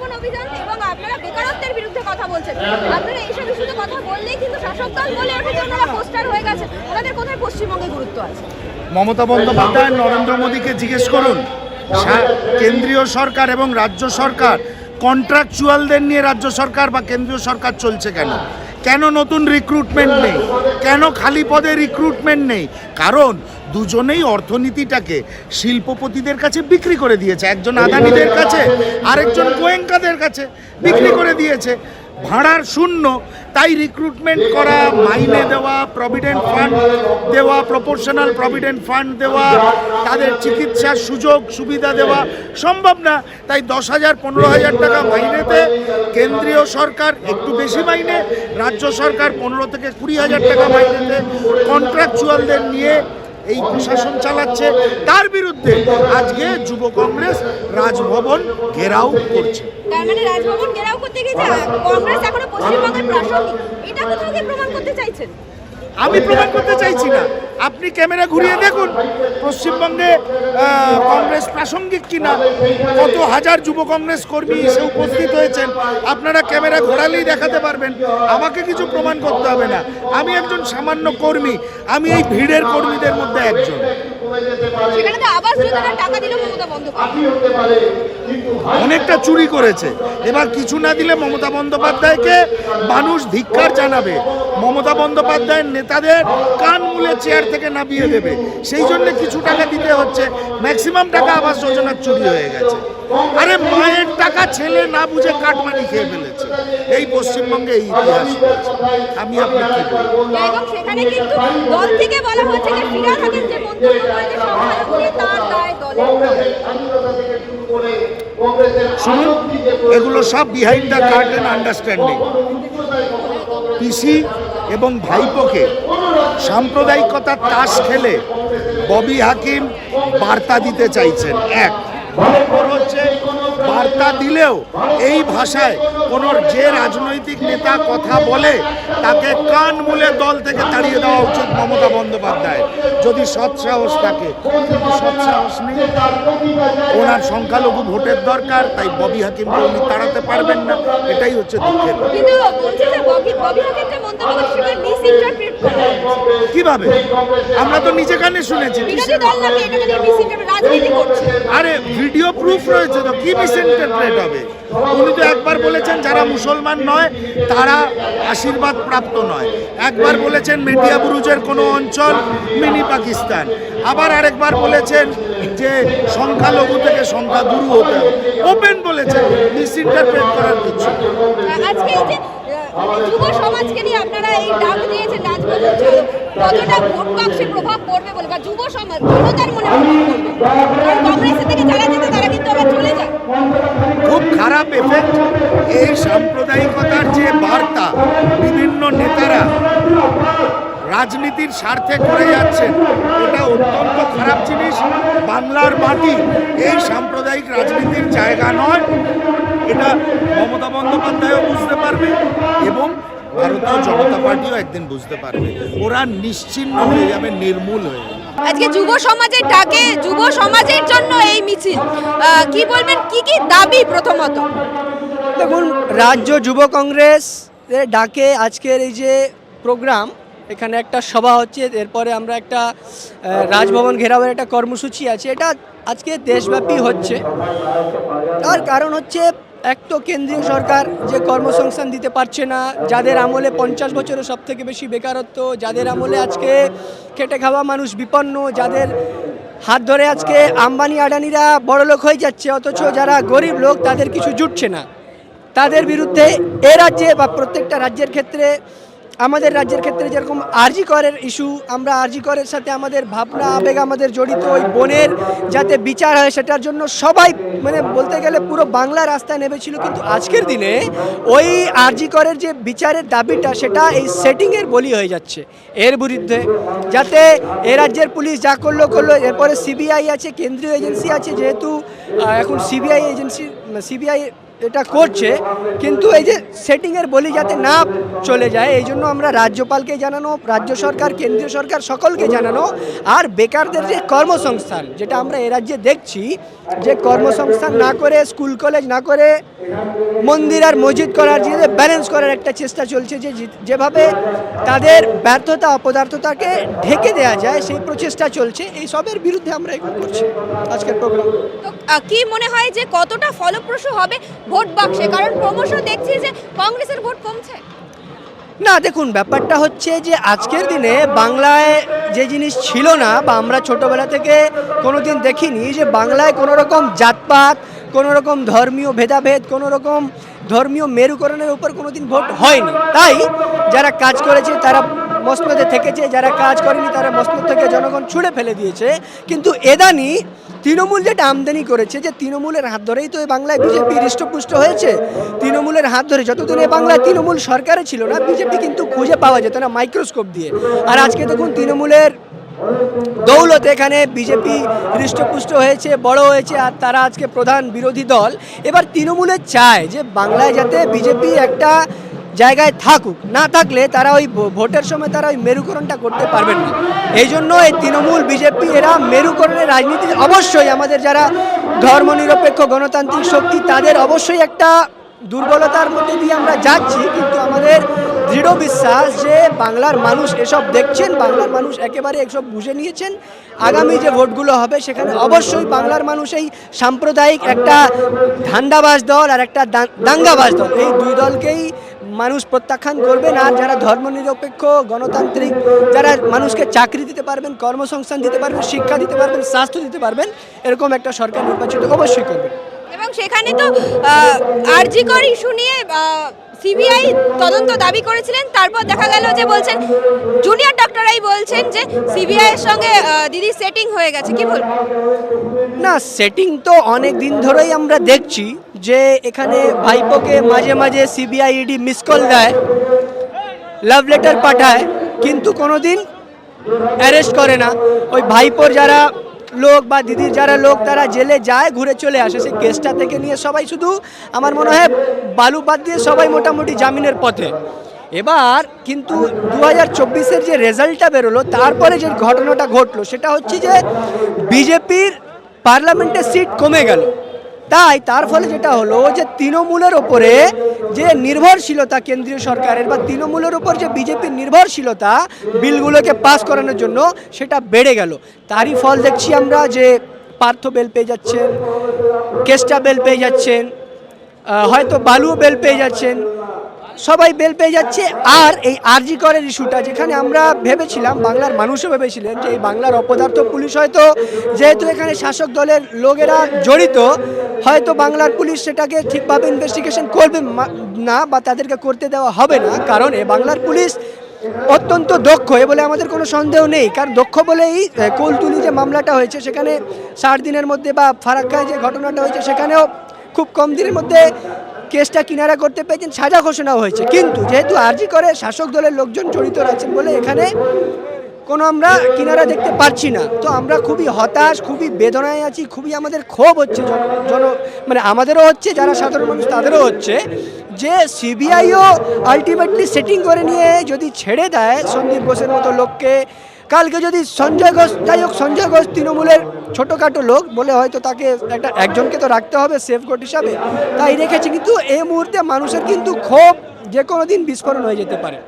অভিযান এবং আপনারা বেকারত্বের বিরুদ্ধে কথা বলছেন। আপনারা এইসব ইস্যুতে কথা বললেই কিন্তু শাসক দল বলে ওনারা পোস্টার হয়ে গেছে। ওনাদের কোথায় পশ্চিমবঙ্গে গুরুত্ব আছে? মমতা বন্দ্যোপাধ্যায়, নরেন্দ্র মোদীকে জিজ্ঞেস করুন। কেন্দ্রীয় সরকার এবং রাজ্য সরকার কন্ট্রাকচুয়ালদের নিয়ে রাজ্য সরকার বা কেন্দ্রীয় সরকার চলছে কেন? কেন নতুন রিক্রুটমেন্ট নেই? কেন খালি পদে রিক্রুটমেন্ট নেই? কারণ দুজনেই অর্থনীতিটাকে শিল্পপতিদের কাছে বিক্রি করে দিয়েছে। একজন আদানিদের কাছে, আরেকজন গোয়েঙ্কাদের কাছে বিক্রি করে দিয়েছে। ভাড়ার শূন্য, তাই রিক্রুটমেন্ট করা মাইনে দেওয়া প্রভিডেন্ট ফান্ড দেওয়া প্রপোর্শনাল প্রভিডেন্ট ফান্ড দেওয়া, তাদের চিকিৎসার সুযোগ, সুবিধা দেওয়া, সম্ভব না। তাই দশ হাজার, পনেরো হাজার টাকা মাইনেতে কেন্দ্রীয় সরকার, একটু বেশি মাইনে, রাজ্য সরকার পনেরো থেকে কুড়ি হাজার টাকা মাইনেতে কন্ট্রাকচুয়ালদের নিয়ে এই প্রশাসন চালাচ্ছে। তার বিরুদ্ধে আজকে যুব কংগ্রেস রাজভবন ঘেরাও করছে। মানে রাজভবন ঘেরাও করতে গিয়ে কংগ্রেস পশ্চিমবঙ্গের এটা কোথাও প্রমাণ করতে চাইছেন? আমি প্রমাণ করতে চাইছি না। আপনি ক্যামেরা ঘুরিয়ে দেখুন, পশ্চিমবঙ্গে কংগ্রেস প্রাসঙ্গিক কিনা, কত হাজার যুব কংগ্রেস কর্মী এসে উপস্থিত হয়েছেন, আপনারা ক্যামেরা ঘোরালেই দেখাতে পারবেন, আমাকে কিছু প্রমাণ করতে হবে না। আমি একজন সামান্য কর্মী, আমি এই ভিড়ের কর্মীদের মধ্যে একজন। সেখানে তো আবাস যোজনার টাকা দিল মমতা বন্দ্যোপাধ্যায়। অনেকটা চুরি করেছে। এবার কিছু না দিলে মমতা বন্দ্যোপাধ্যায়কে মানুষ ধিক্কার জানাবে। মমতা বন্দ্যোপাধ্যায়ের নেতাদের কান মুলে চেয়ার থেকে নামিয়ে দেবে। সেই জন্য কিছু টাকা দিতে হচ্ছে। ম্যাক্সিমাম টাকা আবাস যোজনার চুরি হয়ে গেছে। আরে মায়ের টাকা ছেলে না বুঝে কাটমানি খেয়ে ফেলেছে। এই পশ্চিমবঙ্গে এই ইতিহাস আমি আপনি কি বলব এবং সেখানে কিন্তু দল থেকে বলা হচ্ছে যে ফিরাদ হাকিম যে মন্তব্য করেছে সংখ্যালঘু তার দায় শুনুন এগুলো সব বিহাইন্ড দ্য কার্টেন আন্ডারস্ট্যান্ডিং পিসি এবং ভাইপোকে সাম্প্রদায়িকতার তাস খেলে ববি হাকিম বার্তা দিতে চাইছেন। এক নম্বর হচ্ছে বার্তা দিলেও এই ভাষায় কোনো যে রাজনৈতিক নেতা কথা বলে তাকে কান মুলে দল থেকে তাড়িয়ে দেওয়া উচিত মমতা বন্দ্যোপাধ্যায়। যদি সৎসাহস থাকে। সৎসাহস নেই। ওনার সংখ্যালঘু ভোটের দরকার তাই ববি হাকিমকে উনি তাড়াতে পারবেন না। এটাই হচ্ছে দুঃখের। কীভাবে? আমরা তো নিজে কানে শুনেছি আরে ভিডিও প্রুফ রয়েছে তো কি মিসইন্টারপ্রেট হবে। উনি তো একবার বলেছেন যারা মুসলমান নয়, তারা আশীর্বাদ প্রাপ্ত নয়। একবার বলেছেন মেটিয়া বুরুজের কোনো অঞ্চল মিনি পাকিস্তান। আবার আরেকবার বলেছেন যে সংখ্যালঘু থেকে সংখ্যা গুরু হতে ওপেন বলেছেন মিসইন্টারপ্রেট করার কিছু যুব সমাজকে নিয়ে আপনারা এই ডাক দিয়েছেন, রাজভবন চলো কতটা ভোট বাক্সে প্রভাব পড়বে বলে বা যুব সমাজ জনতার মনে প্রভাব কংগ্রেসের থেকে যারা যেত, তারা খুব খারাপ এফেক্ট এই সাম্প্রদায়িকতার যে বার্তা বিভিন্ন নেতারা রাজনীতির স্বার্থে করে যাচ্ছেন, এটা অত্যন্ত খারাপ জিনিস। বাংলার মাটি এই সাম্প্রদায়িক রাজনীতির জায়গা নয়। এটা মমতা বন্দ্যোপাধ্যায়ও বুঝতে পারবে এবং ভারতীয় জনতা পার্টিও একদিন বুঝতে পারবে। ওরা নিশ্চিন্ন হয়ে যাবে, নির্মূল হয়ে যাবে। আজকে যুব সমাজের ডাকে যুব সমাজের জন্য এই মিছিল। কি বলবেন? কি কি দাবি প্রথমত? দেখুন, রাজ্য যুব কংগ্রেস ডাকে আজকের এই যে প্রোগ্রাম, এখানে একটা সভা হচ্ছে, এরপরে আমরা একটা রাজভবন ঘেরাওয়ের একটা কর্মসূচি আছে। এটা আজকে দেশব্যাপী হচ্ছে। তার কারণ হচ্ছে এক তো কেন্দ্রীয় সরকার যে কর্মসংস্থান দিতে পারছে না, যাদের আমলে পঞ্চাশ বছরের সব থেকে বেশি বেকারত্ব, যাদের আমলে আজকে খেটে খাওয়া মানুষ বিপন্ন, যাদের হাত ধরে আজকে আম্বানি আডানিরা বড়লোক হয়ে যাচ্ছে, অথচ যারা গরিব লোক, তাদের কিছু জুটছে না। তাদের বিরুদ্ধে এ রাজ্যে বা প্রত্যেকটা রাজ্যের ক্ষেত্রে আমাদের রাজ্যের ক্ষেত্রে যেরকম আরজি করের ইস্যু আমরা আরজি করের সাথে আমাদের ভাবনা, আবেগ আমাদের জড়িত ওই বোনের যাতে বিচার হয় সেটার জন্য সবাই মানে বলতে গেলে পুরো বাংলা রাস্তায় নেমেছিল। কিন্তু আজকের দিনে ওই আরজি করের যে বিচারের দাবিটা, সেটা এই সেটিংয়ের বলি হয়ে যাচ্ছে। এর বিরুদ্ধে যাতে এ রাজ্যের পুলিশ যা করল করল। এরপরে সিবিআই আছে, কেন্দ্রীয় এজেন্সি আছে, যেহেতু এখন সিবিআই এজেন্সি সিবিআই এটা করছে, কিন্তু এই যে সেটিংয়ের বলি যাতে না চলে যায়, এই জন্য আমরা রাজ্যপালকে জানানো, রাজ্য সরকার, কেন্দ্রীয় সরকার সকলকে জানানো, আর বেকারদের যে কর্মসংস্থান, যেটা আমরা এ রাজ্যে দেখছি, যে কর্মসংস্থান না করে, স্কুল, কলেজ না করে, মন্দির আর মসজিদ করার যে ব্যালেন্স করার একটা চেষ্টা চলছে, যে যেভাবে তাদের ব্যর্থতা, অপদার্থতাকে ঢেকে দেওয়া যায়, সেই প্রচেষ্টা চলছে, এই সবের বিরুদ্ধে আমরা এগুলো করছি। আজকের প্রোগ্রাম কি মনে হয় যে কতটা ফলপ্রসূ হবে? ভোট বাক্সে, কারণ ক্রমশ দেখছি যে কংগ্রেসের ভোট কমছে। না, দেখুন, ব্যাপারটা হচ্ছে যে আজকের দিনে বাংলায় যে জিনিস ছিল না, বা আমরা ছোটোবেলা থেকে কোনোদিন দেখিনি, যে বাংলায় কোনো রকম জাতপাত কোনো রকম ধর্মীয় ভেদাভেদ কোনো রকম ধর্মীয় মেরুকরণের উপর কোনোদিন ভোট হয়নি। তাই যারা কাজ করেছে, তারা মসনদে থেকেছে, যারা কাজ করেনি তারা মসনদ থেকে জনগণ ছুঁড়ে ফেলে দিয়েছে। কিন্তু এদানি তৃণমূল যেটা আমদানি করেছে, যে তৃণমূলের হাত ধরেই তো এই বাংলায় বিজেপি হৃষ্টপুষ্ট হয়েছে। তৃণমূলের হাত ধরে যতদিন এই বাংলায় তৃণমূল সরকারে ছিল না, বিজেপি কিন্তু খুঁজে পাওয়া যেত না মাইক্রোস্কোপ দিয়ে। আর আজকে দেখুন তৃণমূলের দৌলতে এখানে বিজেপি হৃষ্টপুষ্ট হয়েছে, বড় হয়েছে, আর তারা আজকে প্রধান বিরোধী দল। এবার তৃণমূলের চায় যে বাংলায় যাতে বিজেপি একটা জায়গায় থাকুক। না থাকলে তারা ওই ভোটের সময় তারা ওই মেরুকরণটা করতে পারবেন না। এই জন্য এই তৃণমূল, বিজেপি এরা মেরুকরণের রাজনীতি অবশ্যই আমাদের যারা ধর্মনিরপেক্ষ, গণতান্ত্রিক শক্তি, তাদের অবশ্যই একটা দুর্বলতার মধ্যে দিয়ে আমরা যাচ্ছি। কিন্তু আমাদের দৃঢ় বিশ্বাস যে বাংলার মানুষ এসব দেখছেন, বাংলার মানুষ একেবারে এসব বুঝে নিয়েছেন, আগামী যে ভোটগুলো হবে সেখানে অবশ্যই বাংলার মানুষ এই সাম্প্রদায়িক একটা ধান্দাবাজ দল আর একটা দাঙ্গাবাজ দল। এই দুই দলকেই মানুষ প্রত্যাখ্যান করবেন আর যারা ধর্মনিরপেক্ষ গণতান্ত্রিক, যারা মানুষকে চাকরি দিতে পারবেন, কর্মসংস্থান দিতে পারবেন, শিক্ষা দিতে পারবেন, স্বাস্থ্য দিতে পারবেন, এরকম একটা সরকার নির্বাচিত অবশ্যই করবেন এবং সেখানে তো আরজিকর ইস্যু নিয়ে সিবিআই তদন্ত দাবি করেছিলেন, তারপর দেখা গেল যে বলছেন, জুনিয়র ডক্টরাই বলছেন যে সিবিআইয়ের সঙ্গে দিদি সেটিং হয়ে গেছে। কি বলব না সেটিং তো অনেক দিন ধরেই আমরা দেখছি যে এখানে ভাইপোকে মাঝে মাঝে সিবিআই ইডি মিস কল দেয় লাভ লেটার পাঠায়, কিন্তু কোনোদিন অ্যারেস্ট করে না। ওই ভাইপোর যারা লোক বা দিদির যারা লোক, তারা জেলে যায়, ঘুরে চলে আসে। সেই কেসটা থেকে নিয়ে সবাই শুধু আমার মনে হয় বালু বাদ দিয়ে সবাই মোটামুটি জামিনের পথে। এবার কিন্তু দু হাজার চব্বিশের যে রেজাল্টটা বেরোলো, তারপরে যে ঘটনাটা ঘটলো, সেটা হচ্ছে যে বিজেপির পার্লামেন্টের সিট কমে গেল। তাই তার ফলে যেটা হলো যে তৃণমূলের ওপরে যে নির্ভরশীলতা কেন্দ্রীয় সরকারের বা তৃণমূলের ওপর যে বিজেপির নির্ভরশীলতা বিলগুলোকে পাস করানোর জন্য সেটা বেড়ে গেল। তারই ফল দেখছি আমরা যে পার্থ বেল পেয়ে যাচ্ছেন কেস্টা বেল পেয়ে যাচ্ছেন হয়তো বালুও বেল পেয়ে যাচ্ছেন। সবাই বেল পেয়ে যাচ্ছে। আর এই আরজি করের ইস্যুটা, যেখানে আমরা ভেবেছিলাম, বাংলার মানুষও ভেবেছিলেন যে এই বাংলার অপদার্থ পুলিশ হয়তো, যেহেতু এখানে শাসক দলের লোকেরা জড়িত, হয়তো বাংলার পুলিশ সেটাকে ঠিকভাবে ইনভেস্টিগেশন করবে না বা তাদেরকে করতে দেওয়া হবে না, কারণ এ বাংলার পুলিশ অত্যন্ত দক্ষ, এ বলে আমাদের কোনো সন্দেহ নেই। কারণ দক্ষ বলেই কোলতুলি যে মামলাটা হয়েছে, সেখানে ষাট দিনের মধ্যে বা ফারাক্কায় যে ঘটনাটা হয়েছে, সেখানেও খুব কম দিনের মধ্যে কেসটা কিনারা করতে পেরেছেন সাজা ঘোষণা হয়েছে। কিন্তু যেহেতু আরজি করে, শাসক দলের লোকজন জড়িত আছেন বলে এখানে কোনো আমরা কিনারা দেখতে পারছি না। তো আমরা খুবই হতাশ, খুবই বেদনায় আছি, খুবই আমাদের ক্ষোভ হচ্ছে, জন মানে আমাদেরও হচ্ছে, যারা সাধারণ মানুষ তাদেরও হচ্ছে যে সিবিআইও আলটিমেটলি সেটিং করে নিয়ে যদি ছেড়ে দেয় সন্দীপ ঘোষের মতো লোককে কালকে যদি সঞ্জয় ঘোষ, যাই হোক, সঞ্জয় ঘোষ তৃণমূলের ছোটোখাটো লোক বলে হয়তো তাকে একটা, একজনকে তো রাখতে হবে সেফ কোর্ট হিসাবে। তাই রেখেছে, কিন্তু এই মুহূর্তে মানুষের কিন্তু ক্ষোভ যে কোনো দিন বিস্ফোরণ হয়ে যেতে পারে।